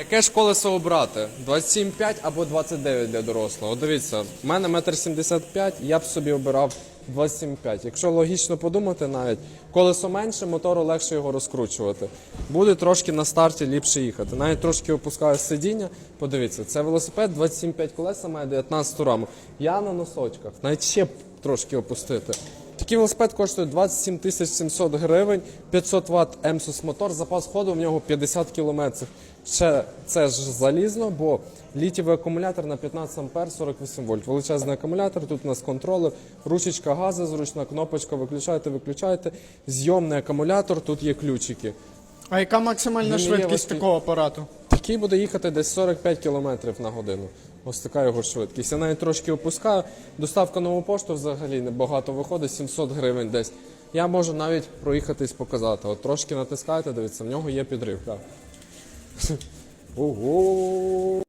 Яке ж колесо обрати? 27,5 або 29 для дорослого? Дивіться, в мене 1,75 м, я б собі обирав 27,5. Якщо логічно подумати навіть, колесо менше, мотору легше його розкручувати. Буде трошки на старті ліпше їхати. Навіть трошки опускаю сидіння. Подивіться, це велосипед 27,5 колеса має 19 раму. Я на носочках, навіть ще трошки опустити. Такий велосипед коштує 27 тисяч 700 гривень, 500 Вт Емсус мотор, запас ходу в нього 50 км. Ще це ж залізно, бо літівий акумулятор на 15 ампер 48 вольт. Величезний акумулятор, тут у нас контролер, ручечка газу, зручна кнопочка, виключайте, виключайте. Зйомний акумулятор, тут є ключики. А яка максимальна Він швидкість такого апарату? Такий буде їхати десь 45 км на годину. Ось така його швидкість. Я навіть трошки опускаю. Доставка нову пошту взагалі небагато виходить, 700 гривень десь. Я можу навіть проїхатись показати. От трошки натискаєте, дивіться, в нього є підрив. Так. Ого!